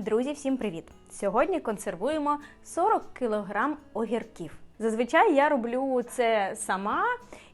Друзі, всім привіт! Сьогодні консервуємо 40 кг огірків. Зазвичай я роблю це сама,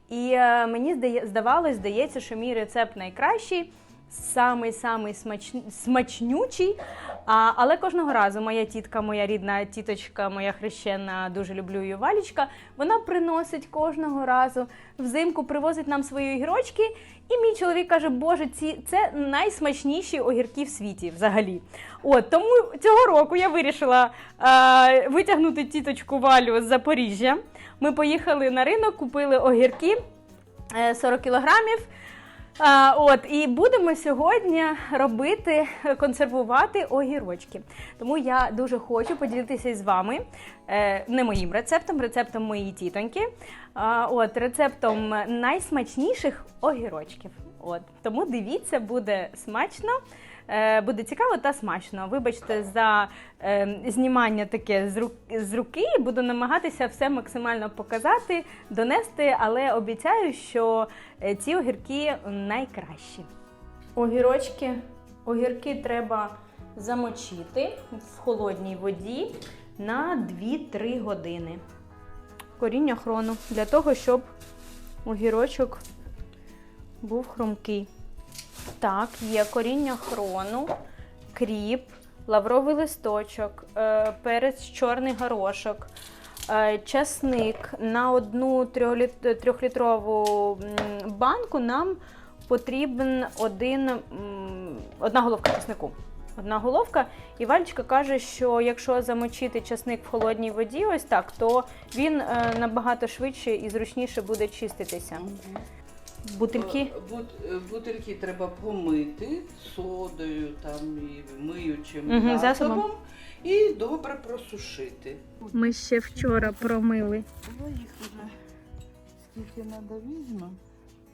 і е, мені здавалось, здається, що мій рецепт найкращий, самий самий смач, смачнючий. А, але кожного разу моя тітка, моя рідна тіточка, моя хрещена, дуже люблю її Валічка, вона приносить кожного разу взимку, привозить нам свої огірочки. І мій чоловік каже, боже, ці це найсмачніші огірки в світі взагалі. От тому цього року я вирішила е, витягнути тіточку Валю з Запоріжжя. Ми поїхали на ринок, купили огірки е, 40 кілограмів. А, от і будемо сьогодні робити, консервувати огірочки. Тому я дуже хочу поділитися з вами е, не моїм рецептом, рецептом моєї тітоньки. А, от рецептом найсмачніших огірочків. От тому дивіться, буде смачно. Е, Буде цікаво та смачно. Вибачте за е, знімання таке з, руки. Буду намагатися все максимально показати, донести, але обіцяю, що е, ці огірки найкращі. Огірочки, огірки треба замочити в холодній воді на 2-3 години. Коріння хрону для того, щоб огірочок був хрумкий. Так, є коріння хрону, кріп, лавровий листочок, е, перець чорний горошок, е, часник. На одну трьохлітрову банку нам потрібен один, одна головка часнику. Одна головка, і Валечка каже, що якщо замочити часник в холодній воді, ось так, то він е, набагато швидше і зручніше буде чиститися. Бутильки. Е, бут- е, Бутильки треба помити содою там і миючим Мгм, засобом. засобом і добре просушити. Ми ще вчора промили. Я їх вже скільки треба візьмемо,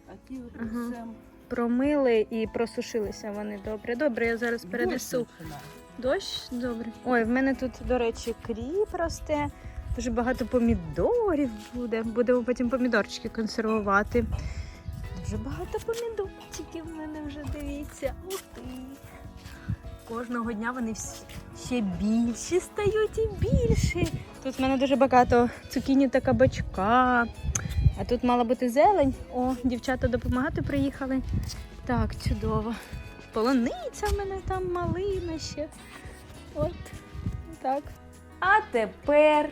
а ті от Ага. все Промили і просушилися вони добре. Добре, я зараз перенесу. Дощ? Добре. Ой, в мене тут, до речі, кріп росте. Дуже багато помідорів буде. Будемо потім помідорчики консервувати. Дуже багато помідорчиків в мене вже дивіться. Ух ти. Кожного дня вони ще більші стають і більші. Тут в мене дуже багато цукіні та кабачка. А тут мала бути зелень. О, дівчата допомагати приїхали. Так, чудово. Полуниця в мене там малина ще. От так. А тепер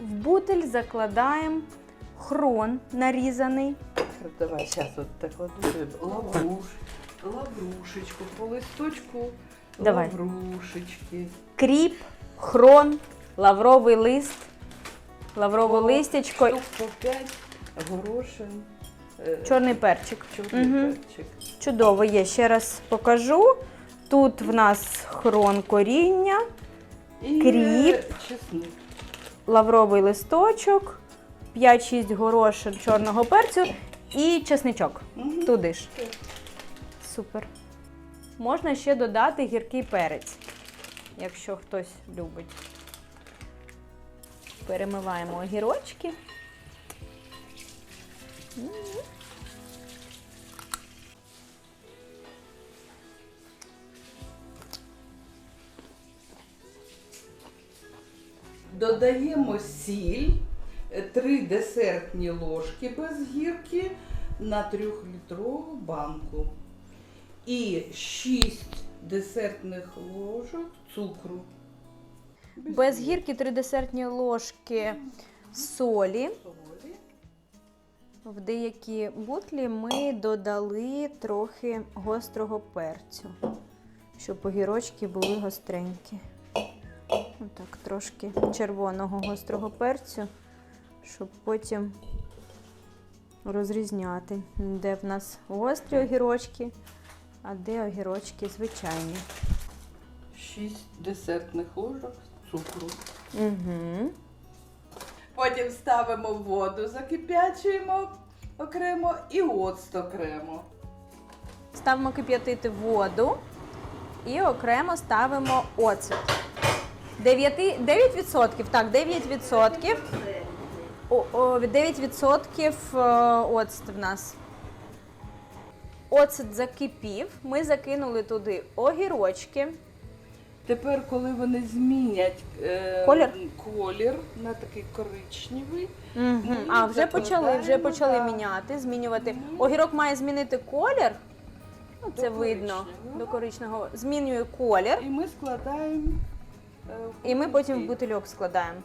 в бутель закладаємо хрон нарізаний. Давай зараз от так кладу лавруш, лаврушечку, по листочку Давай. лаврушечки. Кріп, хрон, лавровий лист, лаврове О, листячко, Штук по 5 горошин. е, чорний перчик. чорний Мгм. перчик. Чудово, є. Ще раз покажу. Тут в нас хрон коріння, І Кріп. е, чесник. лавровий листочок, 5-6 горошин чорного перцю і чесничок. Мгм. Туди ж. Супер. Можна ще додати гіркий перець, якщо хтось любить. Перемиваємо огірочки. Додаємо сіль, 3 десертні ложки без гірки на 3-літрову банку. І 6 десертних ложок цукру. Без гірки 3 десертні ложки солі. солі. В деякі бутлі ми додали трохи гострого перцю, щоб огірочки були гостренькі. Отак, трошки червоного гострого перцю, щоб потім розрізняти, де в нас гострі огірочки, а де огірочки звичайні. 6 десертних ложок цукру. Угу. Потім ставимо воду, закипячуємо окремо і оцт окремо. Ставимо кип'ятити воду і окремо ставимо оцет. 9, 9%, так, 9%. О, о, 9% е, оцет в нас. Оцет закипів. Ми закинули туди огірочки. Тепер, коли вони змінять е, Колір? колір на такий коричневий, Мгм. Ми А вже почали, вже закладаємо, почали да. міняти, змінювати. Мгм. Огірок має змінити колір. Ну, До це видно коричневого. до коричневого. Змінює колір, і ми складаємо. е, в і ми потім в бутильок складаємо.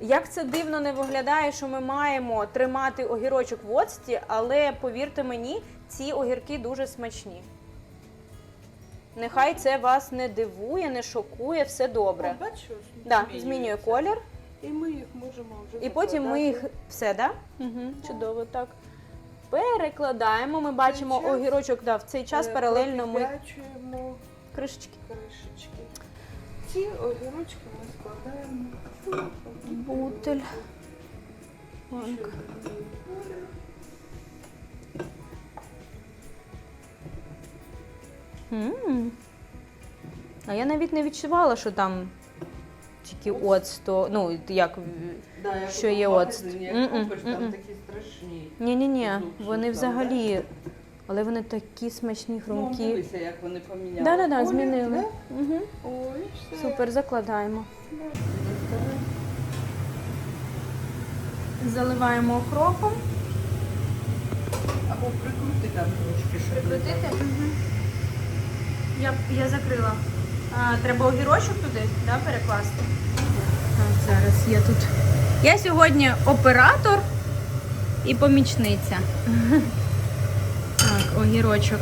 Як це дивно не виглядає, що ми маємо тримати огірочок в оцті, але повірте мені, ці огірки дуже смачні. Нехай це вас не дивує, не шокує, все добре. О, Да, змінює колір. І ми їх можемо вже І потім ми їх все, да? Угу, чудово, так. Перекладаємо. Ми бачимо огірочок, да, в цей час Е, паралельно ми кришечки. кришечки. Ці огірочки ми складаємо в Бутиль. Ще М-м. А я навіть не відчувала, що там тільки оцту, ну, як. Да, Що є магазині, оцт. Як Мгм, купиш, там мгм. такі страшні. Ні-ні-ні, Зубчик вони там, взагалі. Але вони такі смачні, Ну, хрумкі. дивися, як вони поміняли. Да, да, да, змінили. да? Угу. Ой, все. Супер, закладаємо. Заливаємо окропом. Або прикрути там трошки, щоб Прикрутити? Угу. Я, я закрила. А, треба огірочок туди да, перекласти. Так, зараз я тут. Я сьогодні оператор і помічниця. Огірочок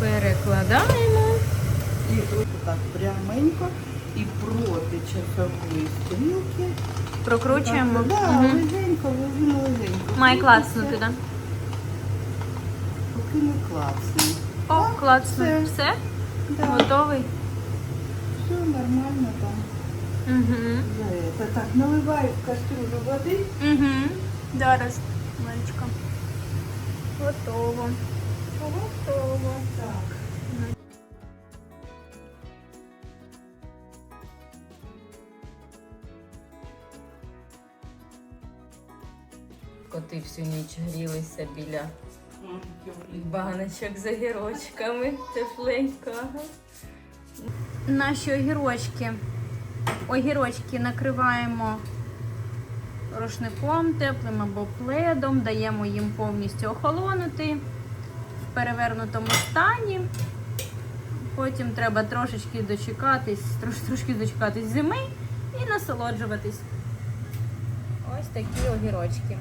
перекладаємо. І ось так пряменько і проти часової стрілки. Прокручуємо. Так, да, Мгм. легенько, легенько, легенько. Має класнути, так? Поки не клацне. Да? О, класно. Все. Все? Да, Готовий? все нормально там. Угу. За це. Так, наливаю в кастрюлю води. Угу. Зараз, Марічка. Готово. Готово. Так. Коти всю ніч грілися біля баночок з огірочками. Тепленько. Наші огірочки. Огірочки накриваємо рушником теплим або пледом, даємо їм повністю охолонути перевернутому стані. Потім треба трошечки дочекатись, трош, трошки дочекатись зими і насолоджуватись. Ось такі огірочки.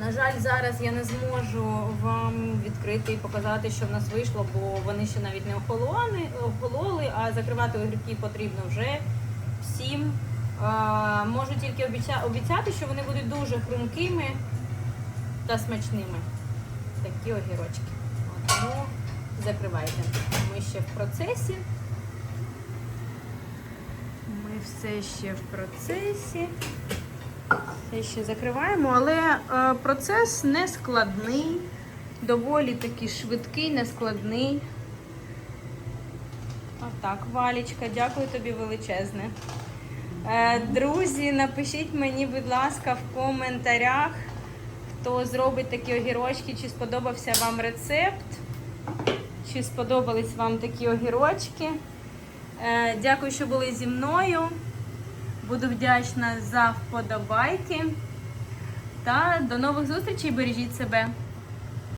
На жаль, зараз я не зможу вам відкрити і показати, що в нас вийшло, бо вони ще навіть не охололи, охололи а закривати огірки потрібно вже всім. А, можу тільки обіця, обіцяти, що вони будуть дуже хрумкими та смачними. Такі огірочки. Тому закривайте. Ми ще в процесі. Ми все ще в процесі. Все ще закриваємо, але е, процес не складний, доволі такий швидкий, нескладний. Отак, Валічка, дякую тобі величезне. Е, друзі, напишіть мені, будь ласка, в коментарях, хто зробить такі огірочки, чи сподобався вам рецепт, чи сподобались вам такі огірочки. Е, дякую, що були зі мною. Буду вдячна за вподобайки. Та до нових зустрічей. Бережіть себе.